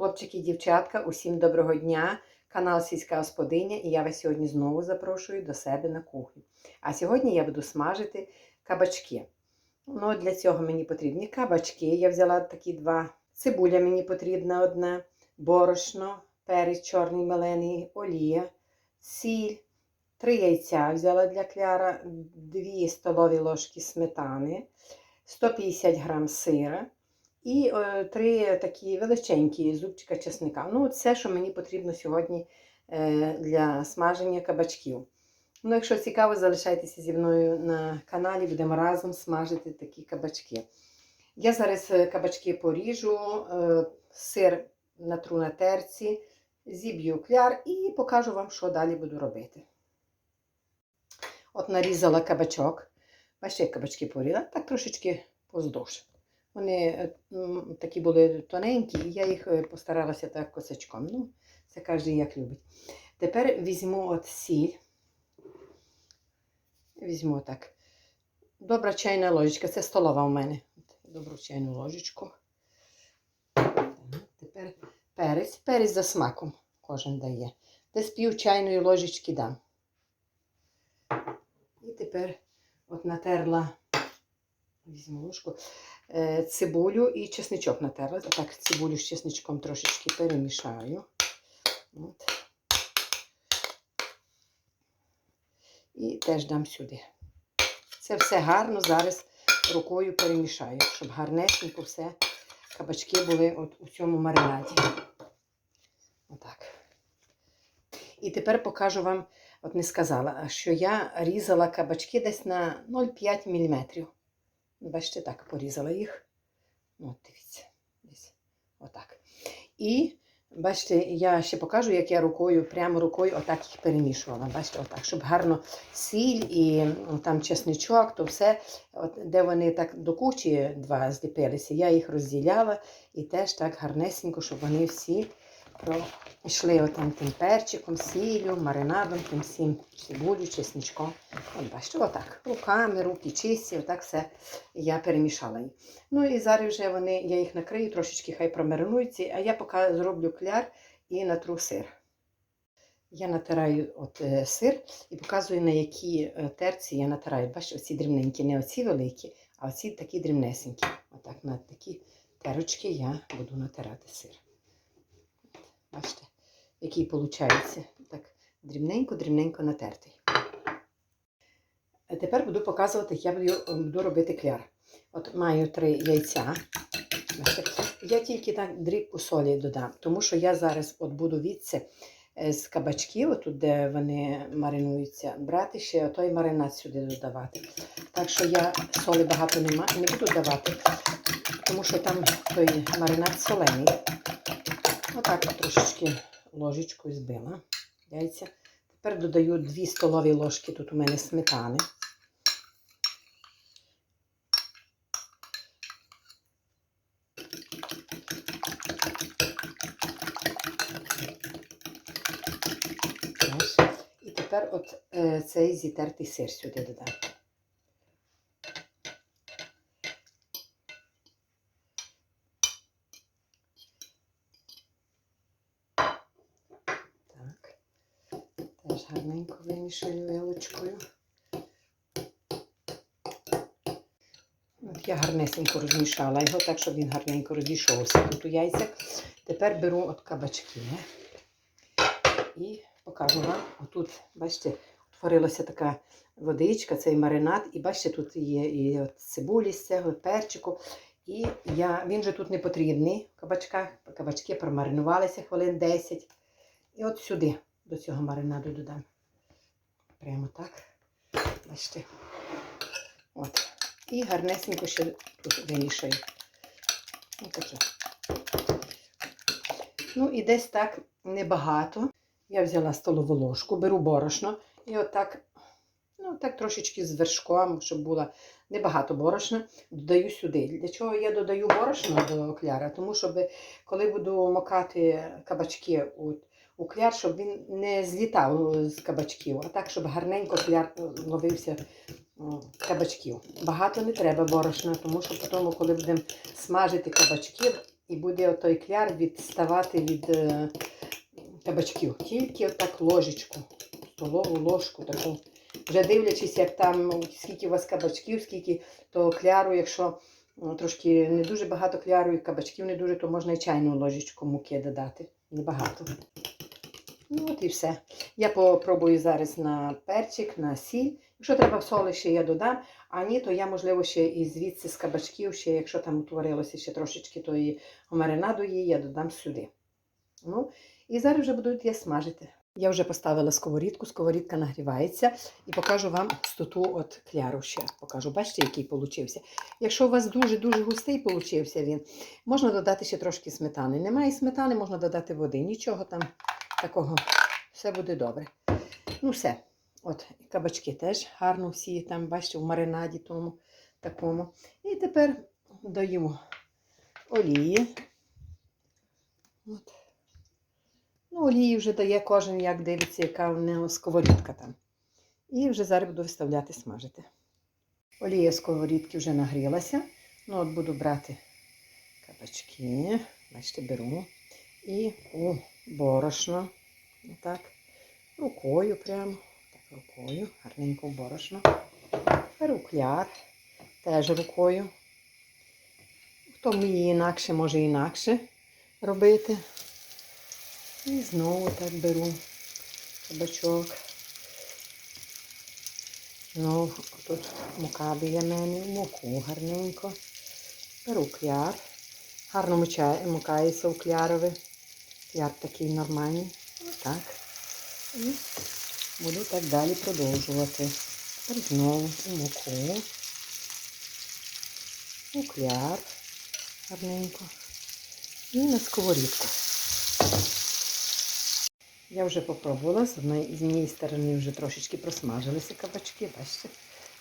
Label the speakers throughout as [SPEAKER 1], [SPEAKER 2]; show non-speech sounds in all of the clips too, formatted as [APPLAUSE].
[SPEAKER 1] Хлопчики і дівчатка, усім доброго дня! Канал Сільська Господиня, і я вас сьогодні знову запрошую до себе на кухню. А сьогодні я буду смажити кабачки. Ну, для цього мені потрібні кабачки. Я взяла такі два. Цибуля мені потрібна одна, борошно, перець чорний мелений, олія, сіль, три яйця взяла для кляра, дві столові ложки сметани, 150 грам сира. І е, три такі величенькі зубчика чесника. Ну, це, що мені потрібно сьогодні е, для смаження кабачків. Ну, якщо цікаво, залишайтеся зі мною на каналі, будемо разом смажити такі кабачки. Я зараз е, кабачки поріжу, е, сир натру на терці, зіб'ю кляр і покажу вам, що далі буду робити. От нарізала кабачок. Бачите, як кабачки порізала, так трошечки поздовж. Вони е, такі були тоненькі, і я їх е, постаралася так косячком. Ну, це кожен як любить. Тепер візьму от сіль. Візьму так. Добра чайна ложечка, це столова у мене. Добру чайну ложечку. Тепер перець. Перець за смаком кожен дає. Десь пів чайної ложечки дам. І тепер от натерла, візьму ложку, цибулю і чесничок натерла. Так, цибулю з чесничком трошечки перемішаю. От. І теж дам сюди. Це все гарно зараз рукою перемішаю, щоб гарнесенько все кабачки були от у цьому маринаді. Отак. І тепер покажу вам, от не сказала, що я різала кабачки десь на 0,5 мм. Бачите, так порізала їх. От, дивіться. Десь. Отак. І бачите, я ще покажу, як я рукою, прямо рукою отак їх перемішувала. Бачите, отак, щоб гарно сіль і там чесничок, то все, от, де вони так до кучі два зліпилися, я їх розділяла і теж так гарнесенько, щоб вони всі пройшли отам тим перчиком, сіллю, маринадом, тим всім цибулю, чесничком. От бачите, отак. Руками, руки чисті, отак все я перемішала їх. Ну і зараз вже вони, я їх накрию, трошечки хай промаринуються, а я поки зроблю кляр і натру сир. Я натираю от, е, сир і показую, на які е, терці я натираю. Бачите, оці дрібненькі, не оці великі, а оці такі дрібнесенькі. Отак на такі терочки я буду натирати сир. Який виходить. Так, дрібненько-дрібненько натертий. А тепер буду показувати, як я буду, буду робити кляр. От маю три яйця. Я тільки так дрібку солі додам, тому що я зараз от буду відси е, з кабачків, отут, де вони маринуються, брати ще той маринад сюди додавати. Так що я солі багато нема, не буду давати, тому що там той маринад солений. Отак трошечки ложечкою збила яйця. Тепер додаю 2 столові ложки, тут у мене сметани. І тепер от е, цей зітертий сир сюди додам. Так. Гарненько вимішаю вилочкою. Я гарнесенько розмішала його, так, щоб він гарненько розійшовся тут у яйцях. Тепер беру от кабачки і покажу вам. Отут, бачите, утворилася така водичка, цей маринад. І бачите, тут є і от цибулі з цього, перчику. І я, він же тут не потрібний в кабачках. Кабачки промаринувалися хвилин 10. І от сюди до цього маринаду додам. Прямо так. Бачите. От. І гарнесенько ще тут вимішаю. Ось таке. Ну і десь так небагато. Я взяла столову ложку, беру борошно і отак, ну так трошечки з вершком, щоб було небагато борошна, додаю сюди. Для чого я додаю борошно до кляра? Тому щоб коли буду макати кабачки у, у щоб він не злітав з кабачків, а так, щоб гарненько кляр ловився з кабачків. Багато не треба борошна, тому що потім, коли будемо смажити кабачки, і буде той кляр відставати від е, кабачків. Тільки отак ложечку, столову ложку таку. Вже дивлячись, як там, скільки у вас кабачків, скільки то кляру, якщо ну, трошки не дуже багато кляру і кабачків не дуже, то можна і чайну ложечку муки додати. Небагато. Ну от і все. Я попробую зараз на перчик, на сіль. Якщо треба соли ще я додам, а ні, то я, можливо, ще і звідси з кабачків, ще, якщо там утворилося ще трошечки тої маринаду її, я додам сюди. Ну, і зараз вже буду я смажити. Я вже поставила сковорідку, сковорідка нагрівається і покажу вам густоту от кляру ще. Покажу, бачите, який получився. Якщо у вас дуже-дуже густий получився він, можна додати ще трошки сметани. Немає сметани, можна додати води. Нічого там такого, все буде добре. Ну, все. От, кабачки теж гарно всі там, бачите, в маринаді тому такому. І тепер даємо олії. От. Ну, олії вже дає кожен, як дивиться, яка в нього сковорідка там. І вже зараз буду виставляти смажити. Олія сковорідки вже нагрілася. Ну, от буду брати кабачки. Бачите, беру. І у борошно. Отак. Рукою прямо. Так, рукою. Гарненько в борошно. Беру кляр. Теж рукою. Хто вміє інакше, може інакше робити. І знову так беру кабачок. Знову тут мука біля мене, муку гарненько. Беру кляр. Гарно мукається в клярові. Кляр такий нормальний. Отак. І буду так далі продовжувати. Тепер знову у муку. У кляр гарненько. І на сковорідку. Я вже попробувала, з однієї сторони вже трошечки просмажилися кабачки, бачите,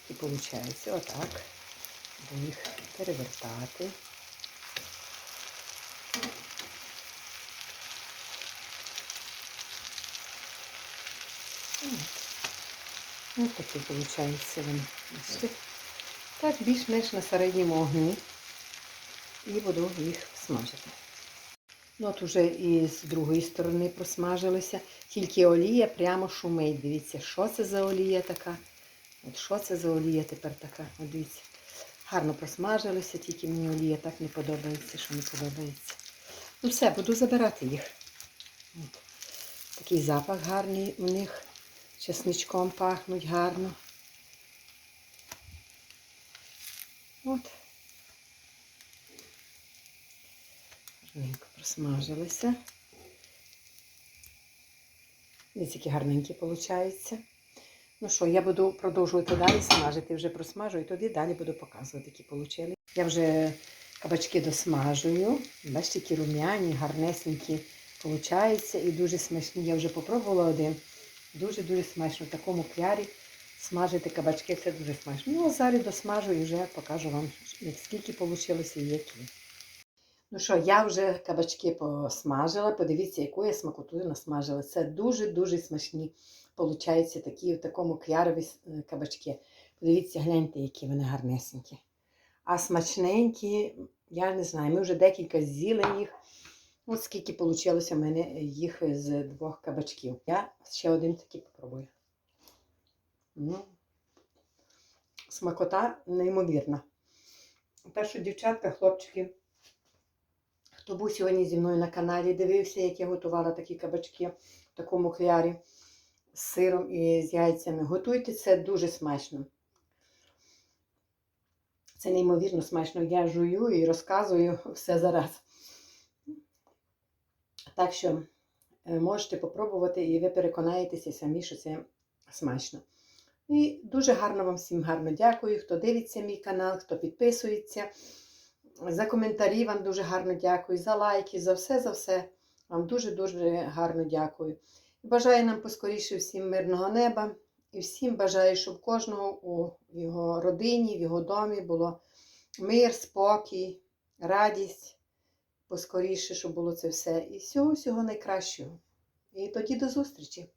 [SPEAKER 1] і виходить отак. Буду їх перевертати. Ось такий виходить він. Бачите? Так, більш-менш на середньому огні. І буду їх смажити. Ну, от уже і з другої сторони просмажилися. Тільки олія прямо шумить. Дивіться, що це за олія така. От що це за олія тепер така. От дивіться. Гарно просмажилися, тільки мені олія так не подобається, що не подобається. Ну все, буду забирати їх. От. Такий запах гарний у них. Чесничком пахнуть гарно. От. Гарненько просмажилися. Дивіться, які гарненькі виходять. Ну що, я буду продовжувати далі смажити, вже просмажу і тоді далі буду показувати, які вийшли. Я вже кабачки досмажую. Бачите, які рум'яні, гарнесенькі виходять і дуже смачні. Я вже попробувала один. Дуже-дуже смачно. В такому клярі смажити кабачки це дуже смачно. Ну, а зараз досмажу і вже покажу вам, скільки вийшло і які. Ну що, я вже кабачки посмажила. Подивіться, яку я смакоту насмажила. Це дуже-дуже смачні. Получаються такі в такому клярові е, кабачки. Подивіться, гляньте, які вони гарнесенькі. А смачненькі, я не знаю, ми вже декілька з'їли їх. Ось скільки вийшло в мене їх з двох кабачків. Я ще один такий попробую. Ну, смакота неймовірна. Так що, дівчатка, хлопчики, хто був сьогодні зі мною на каналі, дивився, як я готувала такі кабачки в такому клярі з сиром і з яйцями. Готуйте це дуже смачно. Це неймовірно смачно. Я жую і розказую [LAUGHS] все зараз. Так що е, можете попробувати і ви переконаєтеся самі, що це смачно. І дуже гарно вам всім гарно дякую, хто дивиться мій канал, хто підписується. За коментарі вам дуже гарно дякую, за лайки, за все, за все. Вам дуже-дуже гарно дякую. Бажаю нам поскоріше всім мирного неба. І всім бажаю, щоб кожного у його родині, в його домі було мир, спокій, радість. Поскоріше, щоб було це все. І всього всього найкращого. І тоді до зустрічі!